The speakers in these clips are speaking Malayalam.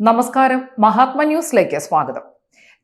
നമസ്കാരം. മഹാത്മ ന്യൂസിലേക്ക് സ്വാഗതം.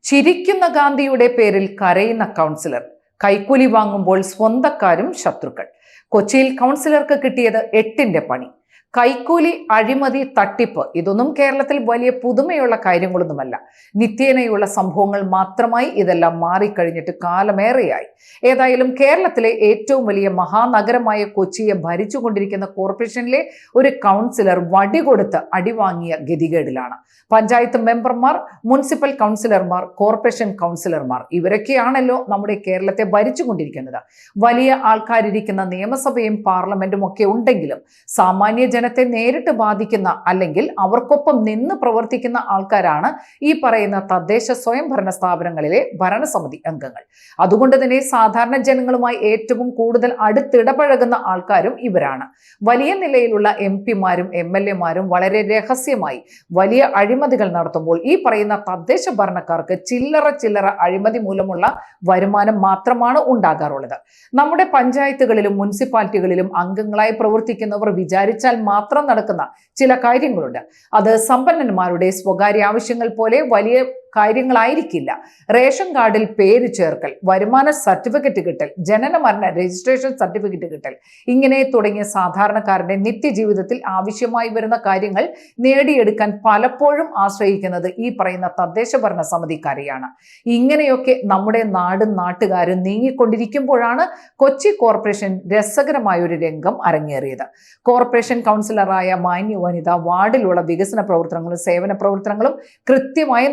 ചിരിക്കുന്ന ഗാന്ധിയുടെ പേരിൽ കരയുന്ന കൗൺസിലർ. കൈക്കൂലി വാങ്ങുമ്പോൾ സ്വന്തക്കാരും ശത്രുക്കൾ. കൊച്ചിയിൽ കൗൺസിലർക്ക് കിട്ടിയത് എട്ടിന്റെ പണി. കൈക്കൂലി അഴിമതി തട്ടിപ്പ് ഇതൊന്നും കേരളത്തിൽ വലിയ പുതുമയുള്ള കാര്യങ്ങളൊന്നുമല്ല. നിത്യേനയുള്ള സംഭവങ്ങൾ മാത്രമായി ഇതെല്ലാം മാറിക്കഴിഞ്ഞിട്ട് കാലമേറെയായി. ഏതായാലും കേരളത്തിലെ ഏറ്റവും വലിയ മഹാനഗരമായ കൊച്ചിയെ ഭരിച്ചുകൊണ്ടിരിക്കുന്ന കോർപ്പറേഷനിലെ ഒരു കൗൺസിലർ വടി കൊടുത്ത് അടിവാങ്ങിയ ഗതികേടിലാണ്. പഞ്ചായത്ത് മെമ്പർമാർ മുനിസിപ്പൽ കൗൺസിലർമാർ കോർപ്പറേഷൻ കൗൺസിലർമാർ ഇവരൊക്കെയാണല്ലോ നമ്മുടെ കേരളത്തെ ഭരിച്ചുകൊണ്ടിരിക്കുന്നത്. വലിയ ആൾക്കാരിരിക്കുന്ന നിയമസഭയും പാർലമെന്റും ഒക്കെ ഉണ്ടെങ്കിലും സാമാന്യ ജനത്തെ നേരിട്ട് ബാധിക്കുന്ന അല്ലെങ്കിൽ അവർക്കൊപ്പം നിന്ന് പ്രവർത്തിക്കുന്ന ആൾക്കാരാണ് ഈ പറയുന്ന തദ്ദേശ സ്വയംഭരണ സ്ഥാപനങ്ങളിലെ ഭരണസമിതി അംഗങ്ങൾ. അതുകൊണ്ട് തന്നെ സാധാരണ ജനങ്ങളുമായി ഏറ്റവും കൂടുതൽ അടുത്തിടപഴകുന്ന ആൾക്കാരും ഇവരാണ്. വലിയ നിലയിലുള്ള എം പിമാരും എം എൽ എമാരും വളരെ രഹസ്യമായി വലിയ അഴിമതികൾ നടത്തുമ്പോൾ ഈ പറയുന്ന തദ്ദേശ ഭരണക്കാർക്ക് ചില്ലറ ചില്ലറ അഴിമതി മൂലമുള്ള വരുമാനം മാത്രമാണ് ഉണ്ടാകാറുള്ളത്. നമ്മുടെ പഞ്ചായത്തുകളിലും മുനിസിപ്പാലിറ്റികളിലും അംഗങ്ങളായി പ്രവർത്തിക്കുന്നവർ വിചാരിച്ചാൽ മാത്രം നടക്കുന്ന ചില കാര്യങ്ങളുണ്ട്. അത് സമ്പന്നന്മാരുടെ സ്വകാര്യ ആവശ്യങ്ങൾ പോലെ വലിയ കാര്യങ്ങളായിരിക്കില്ല. റേഷൻ കാർഡിൽ പേര് ചേർക്കൽ വരുമാന സർട്ടിഫിക്കറ്റ് കിട്ടൽ ജനന മരണ രജിസ്ട്രേഷൻ സർട്ടിഫിക്കറ്റ് കിട്ടൽ ഇങ്ങനെ തുടങ്ങിയ സാധാരണക്കാരന്റെ നിത്യജീവിതത്തിൽ ആവശ്യമായി വരുന്ന കാര്യങ്ങൾ നേടിയെടുക്കാൻ പലപ്പോഴും ആശ്രയിക്കുന്നത് ഈ പറയുന്ന തദ്ദേശ ഭരണ സമിതിക്കാരെയാണ്. ഇങ്ങനെയൊക്കെ നമ്മുടെ നാടും നാട്ടുകാരും നീങ്ങിക്കൊണ്ടിരിക്കുമ്പോഴാണ് കൊച്ചി കോർപ്പറേഷൻ രസകരമായ ഒരു രംഗം അരങ്ങേറിയത്. കോർപ്പറേഷൻ കൗൺസിലറായ മാന്യ വനിത വാർഡിലുള്ള വികസന പ്രവർത്തനങ്ങളും സേവന പ്രവർത്തനങ്ങളും കൃത്യമായി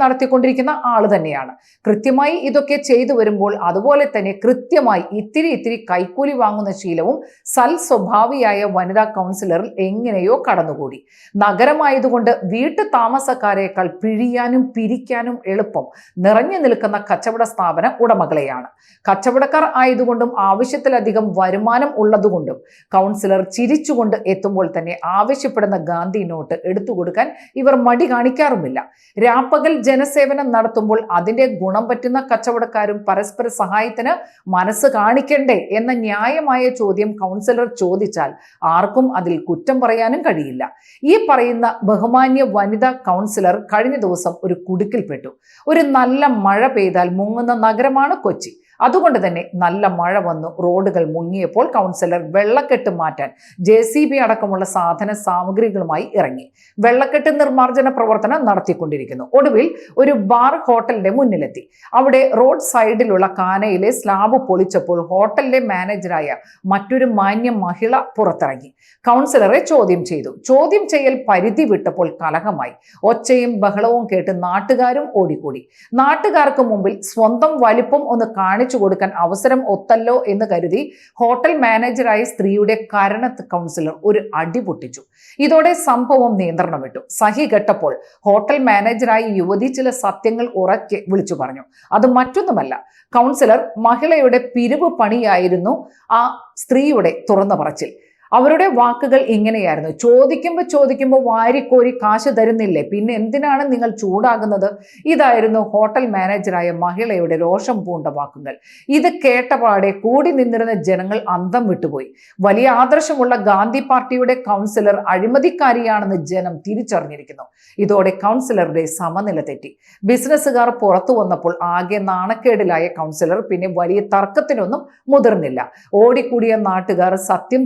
നടത്തിക്കൊണ്ടിരിക്കുന്ന ആൾ തന്നെയാണ്. കൃത്യമായി ഇതൊക്കെ ചെയ്തു വരുമ്പോൾ അതുപോലെ തന്നെ കൃത്യമായി ഇത്തിരി ഇത്തിരി കൈക്കൂലി വാങ്ങുന്ന ശീലവും സൽ സ്വഭാവിയായ വനിതാ കൗൺസിലറിൽ എങ്ങനെയോ കടന്നുകൂടി. നഗരമായതുകൊണ്ട് വീട്ടു താമസക്കാരേക്കാൾ പിഴിയാനും പിരിക്കാനും എളുപ്പം. നിറഞ്ഞു നിൽക്കുന്ന കച്ചവട സ്ഥാപന ഉടമകളെയാണ്. കച്ചവടക്കാർ ആയതുകൊണ്ടും ആവശ്യത്തിലധികം വരുമാനം ഉള്ളതുകൊണ്ടും കൗൺസിലർ ചിരിച്ചുകൊണ്ട് എത്തുമ്പോൾ തന്നെ ആവശ്യപ്പെടുന്ന ഗാന്ധി നോട്ട് എടുത്തു കൊടുക്കാൻ ഇവർ മടി കാണിക്കാറുമില്ല. രാപ്പകൽ ജനസേവനം നടത്തുമ്പോൾ അതിന്റെ ഗുണം പറ്റുന്ന കച്ചവടക്കാരും പരസ്പര സഹായത്തിന് മനസ്സ് കാണിക്കണ്ടേ എന്ന ന്യായമായ ചോദ്യം കൗൺസിലർ ചോദിച്ചാൽ ആർക്കും അതിൽ കുറ്റം പറയാനും കഴിയില്ല. ഈ പറയുന്ന ബഹുമാന്യ വനിതാ കൗൺസിലർ കഴിഞ്ഞ ദിവസം ഒരു കുടുക്കിൽപ്പെട്ടു. ഒരു നല്ല മഴ പെയ്താൽ മുങ്ങുന്ന നഗരമാണ് കൊച്ചി. അതുകൊണ്ട് തന്നെ നല്ല മഴ വന്നു റോഡുകൾ മുങ്ങിയപ്പോൾ കൗൺസിലർ വെള്ളക്കെട്ട് മാറ്റാൻ ജെ സി ബി അടക്കമുള്ള സാധന സാമഗ്രികളുമായി ഇറങ്ങി. വെള്ളക്കെട്ട് നിർമ്മാർജന പ്രവർത്തനം നടത്തിക്കൊണ്ടിരിക്കുന്നു. ഒടുവിൽ ഒരു ബാർ ഹോട്ടലിന്റെ മുന്നിലെത്തി. അവിടെ റോഡ് സൈഡിലുള്ള കാനയിലെ സ്ലാബ് പൊളിച്ചപ്പോൾ ഹോട്ടലിലെ മാനേജറായ മറ്റൊരു മാന്യ മഹിള പുറത്തിറങ്ങി. കൗൺസിലറെ ചോദ്യം ചെയ്തു. ചോദ്യം ചെയ്യൽ പരിധി വിട്ടപ്പോൾ കലഹമായി. ഒച്ചയും ബഹളവും കേട്ട് നാട്ടുകാരും ഓടിക്കൂടി. നാട്ടുകാർക്ക് മുമ്പിൽ സ്വന്തം വലിപ്പം ഒന്ന് കാണിച്ചു കൊടുക്കാൻ അവസരം ഒത്തല്ലോ എന്ന് കരുതി ഹോട്ടൽ മാനേജറായ സ്ത്രീയുടെ കരണത്ത് കൗൺസിലർ ഒരു അടി പൊട്ടിച്ചു. ഇതോടെ സംഭവം നിയന്ത്രണം വിട്ടു. സഹി കെട്ടപ്പോൾ ഹോട്ടൽ മാനേജറായി യുവതി ചില സത്യങ്ങൾ ഉറക്കെ വിളിച്ചു പറഞ്ഞു. അത് മറ്റൊന്നുമല്ല കൗൺസിലർ മഹിളയുടെ പിരിവ് പണിയായിരുന്നു ആ സ്ത്രീയുടെ തുറന്ന പറച്ചിൽ. അവരുടെ വാക്കുകൾ എങ്ങനെയായിരുന്നു ചോദിക്കുമ്പോൾ ചോദിക്കുമ്പോൾ വാരിക്കോരി കാശ് തരുന്നില്ലേ? പിന്നെ എന്തിനാണ് നിങ്ങൾ ചൂടാകുന്നത്? ഇതായിരുന്നു ഹോട്ടൽ മാനേജറായ മഹിളയുടെ രോഷം പൂണ്ട വാക്കുകൾ. ഇത് കേട്ടപാടെ കൂടി നിന്നിരുന്ന ജനങ്ങൾ അന്തം വിട്ടുപോയി. വലിയ ആദർശമുള്ള ഗാന്ധി പാർട്ടിയുടെ കൗൺസിലർ അഴിമതിക്കാരിയാണെന്ന് ജനം തിരിച്ചറിഞ്ഞിരിക്കുന്നു. ഇതോടെ കൗൺസിലറുടെ സമനില തെറ്റി. ബിസിനസ്സുകാർ പുറത്തു വന്നപ്പോൾ ആകെ നാണക്കേടിലായ കൗൺസിലർ പിന്നെ വലിയ തർക്കത്തിനൊന്നും മുതിർന്നില്ല. ഓടിക്കൂടിയ നാട്ടുകാർ സത്യം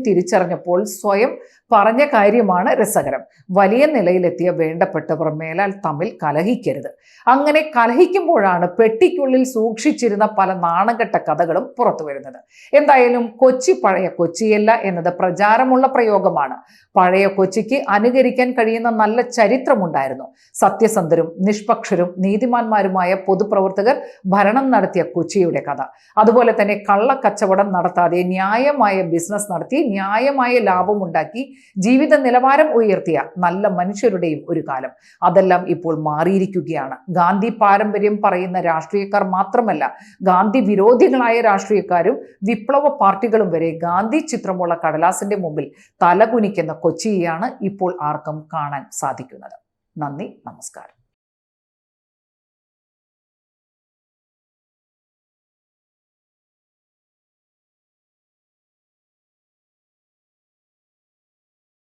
തിരിച്ചറിഞ്ഞപ്പോൾ സ്വയം പറഞ്ഞ കാര്യമാണ് രസകരം. വലിയ നിലയിലെത്തിയ വേണ്ടപ്പെട്ടവർ മേലാൽ തമ്മിൽ കലഹിക്കരുത്. അങ്ങനെ കലഹിക്കുമ്പോഴാണ് പെട്ടിക്കുള്ളിൽ സൂക്ഷിച്ചിരുന്ന പല നാണകെട്ട കഥകളും പുറത്തു വരുന്നത്. എന്തായാലും കൊച്ചി പഴയ കൊച്ചിയല്ല എന്നത് പ്രചാരമുള്ള പ്രയോഗമാണ്. പഴയ കൊച്ചിക്ക് അനുകരിക്കാൻ കഴിയുന്ന നല്ല ചരിത്രമുണ്ടായിരുന്നു. സത്യസന്ധരും നിഷ്പക്ഷരും നീതിമാന്മാരുമായ പൊതുപ്രവർത്തകർ ഭരണം നടത്തിയ കൊച്ചിയുടെ കഥ. അതുപോലെ തന്നെ കള്ളക്കച്ചവടം നടത്താതെ ന്യായമായ ബിസിനസ് നടത്തി ന്യായമായ ലാഭമുണ്ടാക്കി ജീവിത നിലവാരം ഉയർത്തിയ നല്ല മനുഷ്യരുടെയും ഒരു കാലം. അതെല്ലാം ഇപ്പോൾ മാറിയിരിക്കുകയാണ്. ഗാന്ധി പാരമ്പര്യം പറയുന്ന രാഷ്ട്രീയക്കാർ മാത്രമല്ല ഗാന്ധി വിരോധികളായ രാഷ്ട്രീയക്കാരും വിപ്ലവ പാർട്ടികളും വരെ ഗാന്ധി ചിത്രമുള്ള കടലാസിന്റെ മുമ്പിൽ തലകുനിക്കുന്ന കൊച്ചിയാണ് ഇപ്പോൾ ആർക്കും കാണാൻ സാധിക്കുന്നത്. നന്ദി നമസ്കാരം.